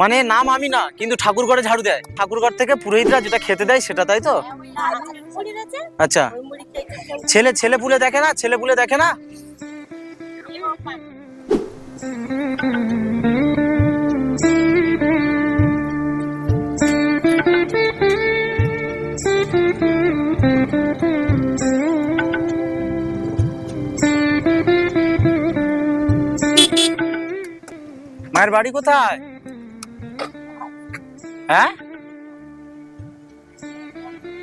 মানে নাম আমি না, কিন্তু ঠাকুর ঘরে ঝাড়ু দেয়। ঠাকুর ঘর থেকে পুরোহিতরা যেটা খেতে দেয় সেটা, তাই তো? আচ্ছা। ছেলে ছেলে পুলে দেখে না, ছেলে পুলে দেখে না? মায়ের বাড়ি কোথায়? হ্যাঁ?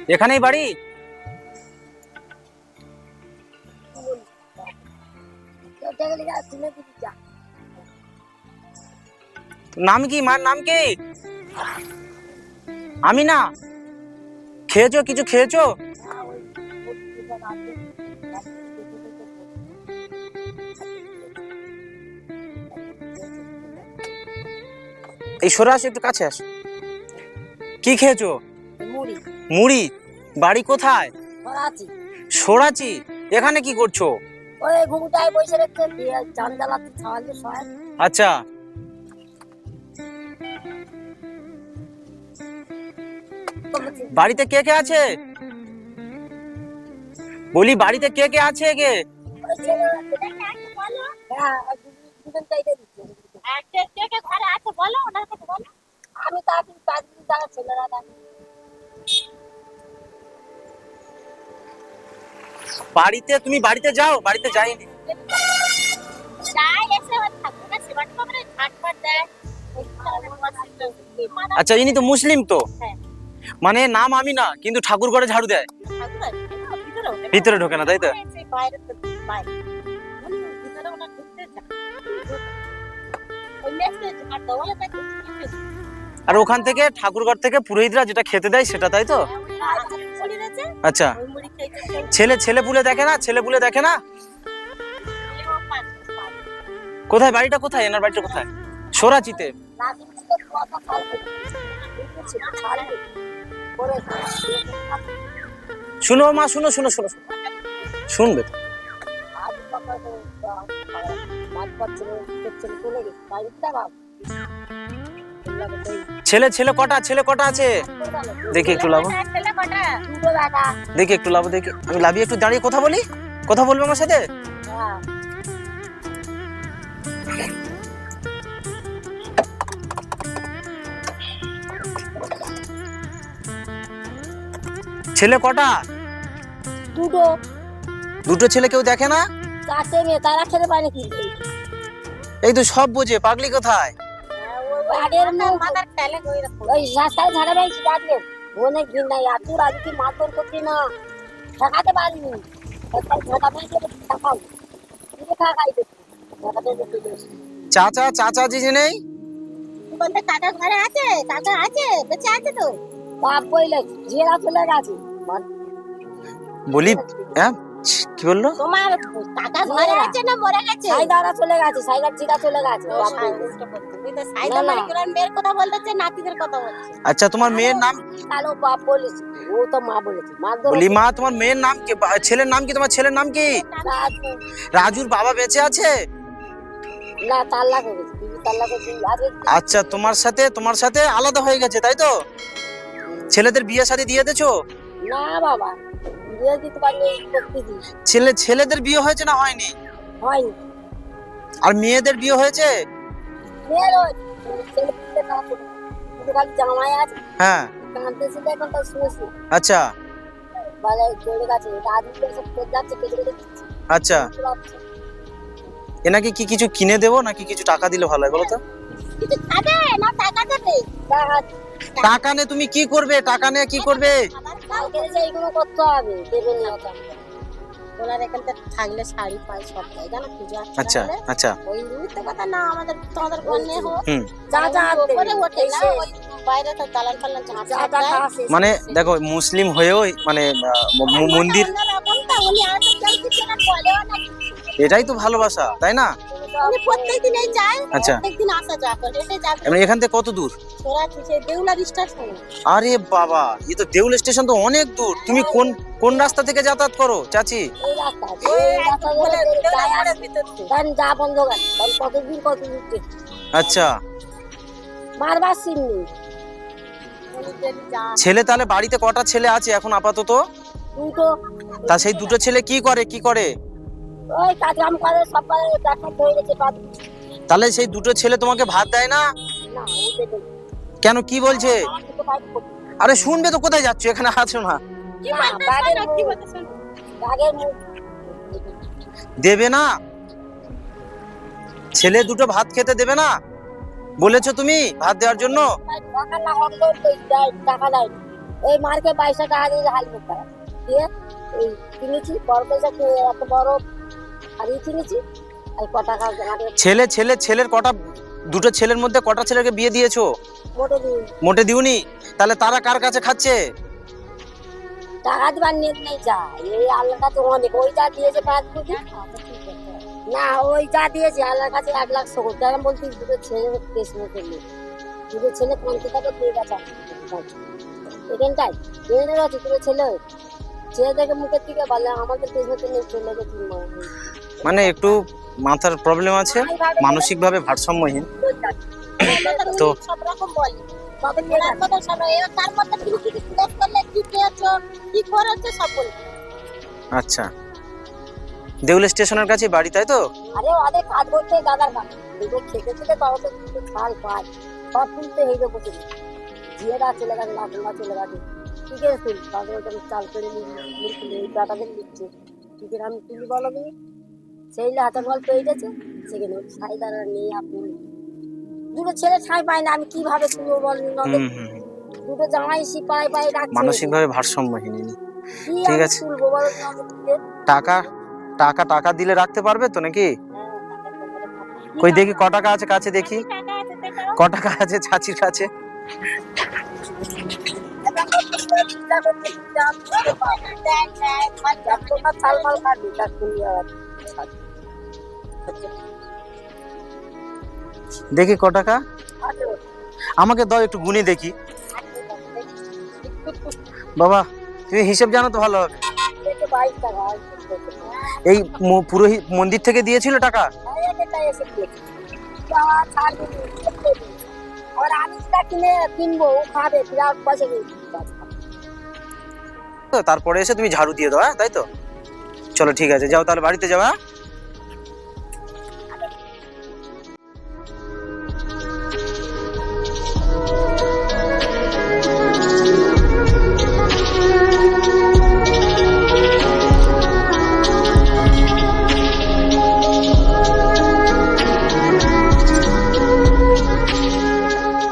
এখানেই বাড়ি? নাম কি? মার নাম কি? আমি না খেয়েছো? কিছু খেয়েছো? এই সরে আসো একটু কাছে আস। কি খেয়েছো? মুড়ি। মুড়ি? বাড়ি কোথায়? করাচ্ছি সরাচি? এখানে কি করছ? ওই ঘুমটায় বসে রেখে চান ছাওয়ালে সহায় আচ্ছা। বাড়িতে কে কে আছে? বলি বাড়িতে কে কে আছে কে আমি তো আপনি পাঁচ দিন যাওয়া ছেলেরা বাড়িতে তুমি বাড়িতে যাও বাড়িতে যাইনি। আচ্ছা ইনি তো মুসলিম তো? হ্যাঁ। মানে নাম আমি না কিন্তু ঠাকুর ঘরে ঝাড়ু দেয়। ভিতরে ভিতরে ঢোকে না তাই তো? আর ওখান থেকে ঠাকুরঘর থেকে পুরোহিতরা যেটা খেতে দেয় সেটা, তাই তো? আচ্ছা। ছেলে ছেলে পুলে দেখে না? ছেলে পুলে দেখে না। কোথায়? বাড়িটা কোথায়? এনার বাড়িটা কোথায়? সোরাচিতে। শুনো মা, শুনো শুনো শুনো শুনো। শুনবে তো। ছেলে ছেলে কটা ছেলে কটা আছে? দেখি একটু লাভ। দেখি একটু লাভ দেখি। আমি লাভিয়ে একটু দাঁড়িয়ে কথা বলি? কথা বলবে আমার সাথে। ছেলে কটা? দুটো। দুটো ছেলে কেউ দেখে না? চারটে মেয়ে তারা খেতে পারে কি এই তো সব বোঝে পাগলি কোথায়? আগের ওই রাস্তায় ঝাড়া বাইছি ডাকলে ঘিন নাই আর তুই কি মারধর না ঠেকাতে পারিনি। চাচা চাচা জিজি নেই? বলতে কাকা ঘরে আছে কাকা আছে বেঁচে আছে তো। বাপ বইলে ঝিরা চলে গেছে। বলি হ্যাঁ? কি বলল? তোমার কাকা ঘরে আছে না মরে গেছে? সাইদারা চলে গেছে সাইদার জিরা চলে গেছে। সাইদা মানে মেয়ের কথা বলতেছে নাতিদের কথা বলছে। আচ্ছা তোমার মেয়ের নাম? কালো বাপ বলেছে। ও তো মা বলেছে। মা বলি মা তোমার মেয়ের নাম কি? ছেলের নাম কি? তোমার ছেলের নাম কি? রাজুর বাবা বেঁচে আছে? না তাল্লা করেছে দিদি তাল্লা আচ্ছা তোমার সাথে তোমার সাথে আলাদা হয়ে গেছে তাই তো? ছেলেদের বিয়ে শাদী দিয়ে দেছো না বাবা। বিয়ে দিতে পারলে ছেলে ছেলেদের বিয়ে হয়েছে না হয়নি? হয়নি। আর মেয়েদের বিয়ে হয়েছে? মেয়ের হয়েছে। ছেলে পিলে তারা শুধু খালি জামাই আছে। হ্যাঁ। কাঁদতেছিল এখন আচ্ছা। বলে চলে গেছে। রাজু সব করে যাচ্ছে কেটে কেটে আচ্ছা। এনাকে কি কিছু কিনে দেবো নাকি কিছু টাকা দিলে ভালো হয় বলো তো? কিছু খাবে না টাকা দেবে। টাকা টাকা নিয়ে তুমি কি করবে? টাকা নিয়ে কি করবে? কালকে যে এইগুলো করতে হবে দেবে না ওটা ওনার এখানটা থাকলে শাড়ি পাই সব পাই জানো পূজা আচ্ছা আচ্ছা। ওই মিথ্যে কথা না আমাদের তোমাদের হোক। যা যা উপরে ওঠে না ওই বাইরে তো দালান ফালান যা যা মানে দেখো মুসলিম হয়েও মানে মন্দির এটাই তো ভালোবাসা তাই না? প্রত্যেক দিনই যায় আচ্ছা। আসা যা করে। এসে মানে এখান থেকে কত দূর? তোরা দেউলার স্টেশন আরে বাবা এ তো দেউল স্টেশন তো অনেক দূর। তুমি কোন কোন রাস্তা থেকে যাতায়াত করো চাচি? যা বন্ধ কতদিন কত আচ্ছা। বারবার চিনি ছেলে তাহলে বাড়িতে কটা ছেলে আছে এখন আপাতত? দুটো। তা সেই দুটো ছেলে কি করে কি করে? ওই কাজ কাম করে সকালে দেখা হয়ে গেছে বাদ তাহলে সেই দুটো ছেলে তোমাকে ভাত দেয় না। কেন কি বলছে? দুটো আরে শুনবে তো কোথায় যাচ্ছ? এখানে আছো না। দেবে না? ছেলে দুটো ভাত খেতে দেবে না? বলেছ তুমি ভাত দেওয়ার জন্য? টাকা দেয়। এই মার্কে বাইশটা টাকা দিয়ে হাল করতে হয়। দিয়ে কিনেছি বড় পয়সা বড় আর ই কিনেছি আর ক টাকা ছেলে ছেলে ছেলের কটা দুটো ছেলের মধ্যে কটা ছেলেকে বিয়ে দিয়েছ? মোটে দিই মোটে দিউনি তাহলে তারা কার কাছে খাচ্ছে? টাকা দিবার নেট নেই যা। এই আল্লাহর কাছে অনেক ওই যা দিয়েছে পাঁচ কোটি। না ওই যা দিয়েছে আল্লাহর কাছে এক লাখ সকল কেন বলছিস দুটো ছেলে কেস নেই দুটো ছেলে পঞ্চাশ টাকা দিয়ে গেছে। এখানটায় এখানে আছে দুটো ছেলে। ছেলে থেকে মুখের থেকে বলে আমাদের নেই চলে গেছে মানে একটু মাথার প্রবলেম আছে মানসিক ভাবে ভারসাম্যহীন। তো- কিছু আচ্ছা। দেউল স্টেশনের কাছে বাড়ি, তাই তো? আরে অনেক কাজ করতে, দাদার কাজ দুটো খেতে থেকে তাহলে দুটো ছাল পায় সব তুলতে হইবে বসে ঝিয়েরা চলে গেছে লাটুলা চলে গেছে কি করে তুল তাদের চাল করে মুরকুলে এই টাকাকে দিচ্ছে কি করে আমি তুলি বলো সেই হাতে বল পেয়ে গেছে? সেখানে ছাই দ্বারা নেই আপনি। দুটো ছেলে ছাই পায় না আমি কীভাবে তুলবো বল। দুটো জামাই সিপাই পাই রাখছে মানসিক ভাবে ভারসাম্যহীন ঠিক আছে। টাকা টাকা টাকা দিলে রাখতে পারবে তো নাকি? কই দেখি ক টাকা আছে কাছে দেখি। ক টাকা আছে চাচির কাছে? দেখি ক টাকা? আমাকে দাও একটু গুনে দেখি। বাবা তুমি হিসেব জানো তো ভালো হবে। এই পুরোহিত মন্দির থেকে দিয়েছিল টাকা? তো তারপরে এসে তুমি ঝাড়ু দিয়ে দাও হ্যাঁ তাই তো? চলো ঠিক আছে যাও তাহলে বাড়িতে যাও হ্যাঁ?